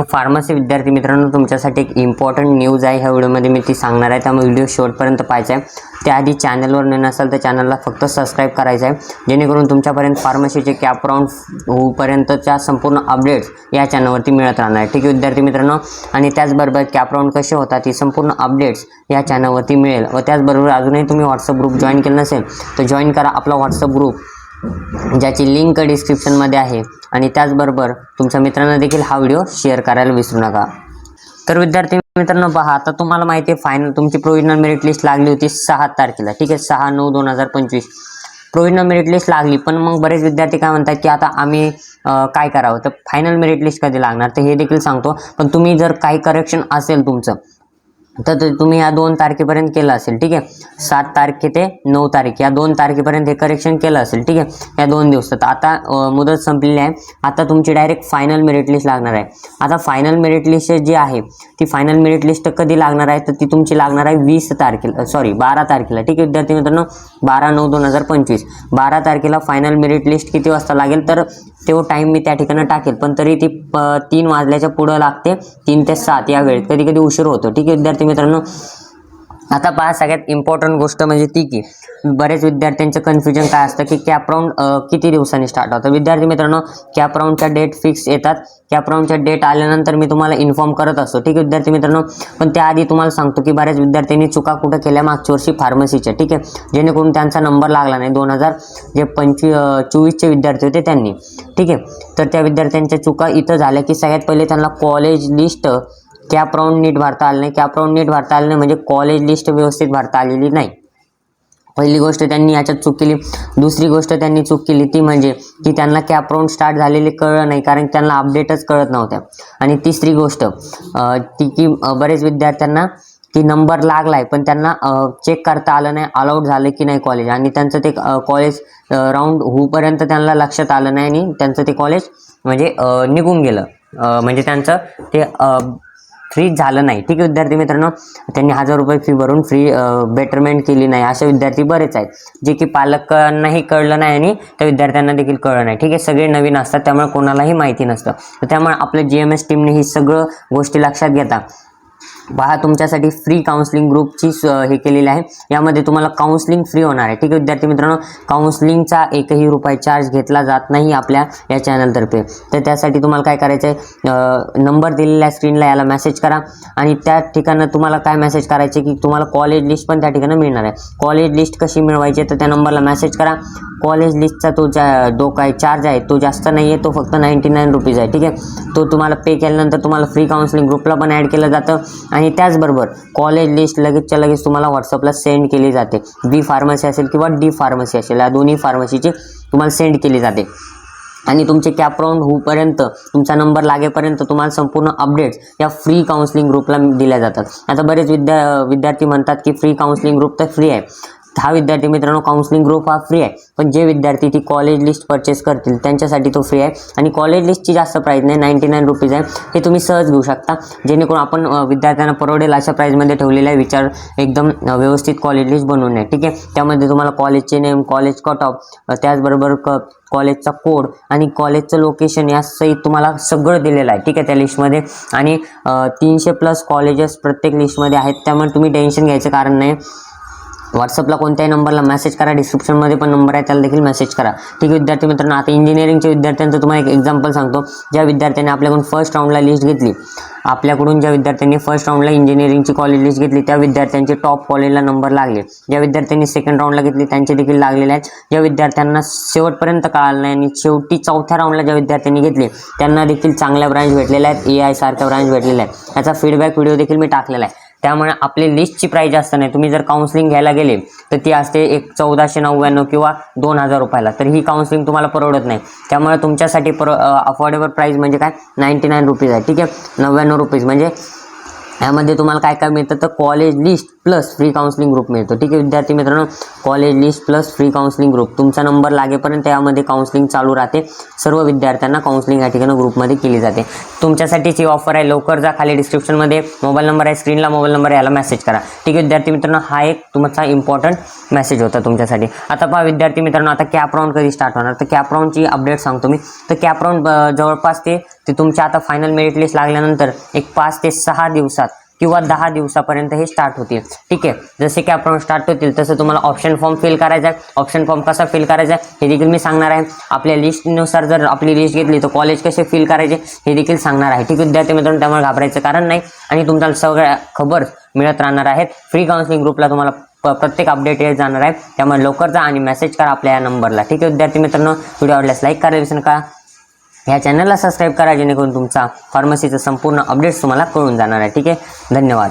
Pharmacy विद्यार्थी मित्रांनो तुमच्यासाठी एक इम्पॉर्टंट न्यूज आहे. ह्या व्हिडिओमध्ये मी ती सांगणार आहे. त्यामुळे व्हिडिओ शेवटपर्यंत पाहायचा आहे. त्याआधी चॅनलवर न नसेल तर चॅनलला फक्त सबस्क्राईब करायचं आहे. जेणेकरून तुमच्यापर्यंत फार्मसीचे कॅप राऊंड होऊपर्यंतच्या संपूर्ण अपडेट्स या चॅनलवरती मिळत राहणार आहे. ठीक आहे विद्यार्थी मित्रांनो? आणि त्याचबरोबर कॅप राऊंड कसे होतात ही संपूर्ण अपडेट्स या चॅनलवरती मिळेल. व त्याचबरोबर अजूनही तुम्ही व्हॉट्सअप ग्रुप जॉईन केलं नसेल तर जॉईन करा आपला व्हॉट्सअप ग्रुप ज्याची लिंक डिस्क्रिप्शनमध्ये आहे. आणि त्याचबरोबर तुमच्या मित्रांना देखील हा व्हिडिओ शेअर करायला विसरू नका. तर विद्यार्थी मित्रांनो पहा आता तुम्हाला माहिती आहे फायनल तुमची प्रोविजनल मेरिट लिस्ट लागली होती सहा तारखेला. ठीक आहे सहा नऊ दोन हजार पंचवीस. प्रोविजनल मेरिट लिस्ट लागली पण मग बरेच विद्यार्थी काय म्हणतात की आता आम्ही काय करावं? तर फायनल मेरिट लिस्ट कधी लागणार? तर हे देखील सांगतो. पण तुम्ही जर काही करेक्शन असेल तुमचं तर तुम्ही या दोन तारखेपर्यंत केलं असेल ठीक आहे? सात तारखे ते नऊ तारीख या दोन तारखेपर्यंत हे करेक्शन केलं असेल ठीक आहे? या दोन दिवसात आता मुदत संपलेली आहे. आता तुमची डायरेक्ट फायनल मेरिट लिस्ट लागणार आहे. आता फायनल मेरिट लिस्ट जी आहे ती फायनल मेरिट लिस्ट कधी लागणार आहे? तर ती तुमची लागणार आहे वीस तारखेला सॉरी बारा तारखेला ठीक आहे? विद्यार्थी मित्रांनो बारा नऊ दोन हजार पंचवीस. बारा तारखेला फायनल मेरिट लिस्ट किती वाजता लागेल? तर तो टाईम मी त्या ठिकाणी टाकेल. पण तरी ती तीन वाजल्याच्या पुढं लागते तीन ते सात या वेळेत. कधी कधी उशीर होतो. ठीक आहे विद्यार्थी मित्रांनो? आता पहा सगळ्यात इम्पॉर्टंट गोष्ट म्हणजे ती की बरेच विद्यार्थ्यांचं कन्फ्युजन काय असतं की कॅप राऊंड किती दिवसांनी स्टार्ट होतं विद्यार्थी मित्रांनो कॅप राऊंडच्या डेट फिक्स येतात. कॅप राऊंडच्या डेट आल्यानंतर मी तुम्हाला इन्फॉर्म करत असतो. ठीक आहे विद्यार्थी मित्रांनो? पण त्याआधी तुम्हाला सांगतो की बऱ्याच विद्यार्थ्यांनी चुका कुठं केल्या मागच्या वर्षी फार्मसीच्या ठीक आहे? जेणेकरून त्यांचा नंबर लागला नाही. दोन हजार जे पंचवी चोवीसचे विद्यार्थी होते त्यांनी. ठीक आहे? तर त्या विद्यार्थ्यांच्या चुका इथं झाल्या की सगळ्यात पहिले त्यांना कॉलेज लिस्ट कॅप राऊंड नीट भरता आलं नाही कॅप राऊंड नीट भरता आलं नाही म्हणजे कॉलेज लिस्ट व्यवस्थित भरता आलेली नाही. पहिली गोष्ट त्यांनी याच्यात चूक केली. दुसरी गोष्ट त्यांनी चूक केली ती म्हणजे की त्यांना कॅप राऊंड स्टार्ट झालेले कळलं नाही कारण त्यांना अपडेटच कळत नव्हत्या. आणि तिसरी गोष्ट ती की बरेच विद्यार्थ्यांना की नंबर लागलाय पण त्यांना चेक करता आलं नाही अलाउड झालं की नाही कॉलेज आणि त्यांचं ते कॉलेज राऊंड होऊपर्यंत त्यांना लक्षात आलं नाही आणि त्यांचं ते कॉलेज म्हणजे निघून गेलं. म्हणजे त्यांचं ते फ्री झालं नाही. ठीक आहे विद्यार्थी मित्रांनो? त्यांनी हजार रुपये फी भरून फ्री बेटरमेंट केली नाही. असे विद्यार्थी बरेच आहेत जे की पालकांनाही कळलं नाही आणि त्या विद्यार्थ्यांना देखील कळलं नाही. ठीक आहे सगळे नवीन असतात त्यामुळे कोणालाही माहिती नसतं. तर त्यामुळे आपल्या जी एम एस टीमने ही सगळं गोष्टी लक्षात घेता. पहा तुमच्यासाठी फ्री काउन्सिलिंग ग्रुपची हे केलेली आहे. यामध्ये तुम्हाला काउन्सिलिंग फ्री होणार आहे. ठीक आहे विद्यार्थी मित्रांनो? काउन्सिलिंगचा एकही रुपये चार्ज घेतला जात नाही आपल्या या चॅनलतर्फे तर त्यासाठी तुम्हाला काय करायचं आहे नंबर दिलेल्या स्क्रीनला याला मेसेज करा. आणि त्या ठिकाणं तुम्हाला काय मेसेज करायचे की तुम्हाला कॉलेज लिस्ट पण त्या ठिकाणी मिळणार आहे. कॉलेज लिस्ट कशी मिळवायची तर त्या नंबरला मेसेज करा. कॉलेज लिस्टचा तो जा जो काय चार्ज आहे तो जास्त नाही आहे तो फक्त नाईंटी नाईन रुपीज आहे. ठीक आहे? तो तुम्हाला पे केल्यानंतर तुम्हाला फ्री काउन्सिलिंग ग्रुपला पण ॲड केलं जातं. आणि त्याचबरोबर कॉलेज लिस्ट लगेचच्या लगेच तुम्हाला व्हॉट्सअपला सेंड केली जाते. बी फार्मसी असेल किंवा डी फार्मसी असेल या दोन्ही फार्मसीची तुम्हाला सेंड केली जाते. आणि तुमचे कॅप राऊंड होऊपर्यंत तुमचा नंबर लागेपर्यंत तुम्हाला संपूर्ण अपडेट्स या फ्री काउन्सिलिंग ग्रुपला दिल्या जातात. आता बरेच विद्या विद्यार्थी म्हणतात की फ्री काउन्सिलिंग ग्रुप तर फ्री आहे. हा विद्यार्थी मित्रांनो काउन्सिलिंग ग्रुप हा फ्री आहे. पण जे विद्यार्थी ती कॉलेज लिस्ट परचेस करतील त्यांच्यासाठी तो फ्री आहे. आणि कॉलेज लिस्टची जास्त प्राईज नाही नाईंटी नाईन रुपीज आहे. हे तुम्ही सहज घेऊ शकता. जेणेकरून आपण विद्यार्थ्यांना परवडेल अशा प्राईजमध्ये ठेवलेला आहे विचार. एकदम व्यवस्थित कॉलेज लिस्ट बनवून आहे ठीक आहे? त्यामध्ये तुम्हाला कॉलेजचे नेम कॉलेज कट ऑफ त्याचबरोबर क कॉलेजचा कोड आणि कॉलेजचं लोकेशन यासहित तुम्हाला सगळं दिलेलं आहे ठीक आहे त्या लिस्टमध्ये आणि तीनशे प्लस कॉलेजेस प्रत्येक लिस्टमध्ये आहेत त्यामुळे तुम्ही टेन्शन घ्यायचं कारण नाही. व्हॉट्सअपला कोणत्याही नंबरला मेसेज करा. डिस्क्रिप्शनमध्ये पण नंबर आहे त्याला देखील मेसेज करा. ठीक आहे विद्यार्थी मित्रांनो आता इंजिनिअरिंगच्या विद्यार्थ्यांचं तुम्हाला एक एक्झाम्पल सांगतो. ज्या विद्यार्थ्यांनी आपल्याकडून फर्स्ट राऊंडला लिस्ट घेतली आपल्याकडून ज्या विद्यार्थ्यांनी फर्स्ट राऊंडला इंजिनिअरिंगची कॉलेज लिस्ट घेतली त्या विद्यार्थ्यांचे टॉप कॉलेजला नंबर लागले. ज्या विद्यार्थ्यांनी सेकंड राऊंडला घेतली त्यांचे देखील लागलेले आहेत. ज्या विद्यार्थ्यांना शेवटपर्यंत कळालं नाही आणि शेवटी चौथ्या राऊंडला ज्या विद्यार्थ्यांनी घेतले त्यांना देखील चांगल्या ब्रांच भेटलेल्या आहेत. ए आय सारख्या ब्रांच भेटलेल्या आहेत. याचा फीडबॅक व्हिडिओ देखील मी टाकलेला आहे. त्यामुळे आपली लिस्टची प्राईज जास्त नाही. तुम्ही जर काउन्सिलिंग घ्यायला गेले तर ती असते एक चौदाशे नव्याण्णव किंवा दोन हजार रुपयाला. तर ही काउन्सिलिंग तुम्हाला परवडत नाही. त्यामुळे तुमच्यासाठी पर अफोर्डेबल प्राईस म्हणजे काय? नाईंटी नाईन रुपीज आहे. ठीक आहे? नव्याण्णव रुपीज म्हणजे यामध्ये तुम्हाला काय काय मिळतं तर college list plus free counselling group मिळतो. ठीक आहे विद्यार्थी मित्रांनो? College list plus free counselling group तुमचा नंबर लागेपर्यंत यामध्ये काउन्सिलिंग चालू राहते. सर्व विद्यार्थ्यांना काउन्सिलिंग या ठिकाणी ग्रुपमध्ये केली जाते. तुमच्यासाठीच ही ऑफर आहे लवकर जा खाली डिस्क्रिप्शनमध्ये मोबाईल नंबर आहे स्क्रीनला मोबाईल नंबर आहे याला मेसेज करा. ठीक आहे विद्यार्थी मित्रांनो हा एक तुमचा इम्पॉर्टंट मेसेज होता तुमच्यासाठी. आता पहा विद्यार्थी मित्रांनो आता कॅप राऊंड कधी स्टार्ट होणार? तर कॅप राऊंडची अपडेट सांगतो मी. तर कॅप राऊंड जवळपास ते ते तुमच्या आता फायनल मेरिट लिस्ट लागल्यानंतर एक पाच ते सहा दिवसात किंवा दहा दिवसापर्यंत हे स्टार्ट होतील. ठीक आहे? जसे की आपण स्टार्ट होतील तसं तुम्हाला ऑप्शन फॉर्म फिल करायचा आहे. ऑप्शन फॉर्म कसा फिल करायचा आहे हे देखील मी सांगणार आहे. आपल्या लिस्टनुसार जर आपली लिस्ट घेतली तर कॉलेज कसे फिल करायचे हे देखील सांगणार आहे. ठीक आहे? विद्यार्थी मित्रांनो त्यामुळे घाबरायचं कारण नाही. आणि तुम्हाला सगळ्या खबर मिळत राहणार आहेत. फ्री काउन्सिलिंग ग्रुपला तुम्हाला प्रत्येक अपडेट येत जाणार आहे. त्यामुळे लवकर जा आणि मेसेज करा आपल्या या नंबरला ठीक आहे? विद्यार्थी मित्रांनो व्हिडिओ आवडल्यास लाईक करायला विसरू नका ह्या चॅनलला सबस्क्राईब करा जेणेकरून तुमचा फार्मसीचं संपूर्ण अपडेट्स तुम्हाला कळून जाणार आहे. ठीक आहे? धन्यवाद.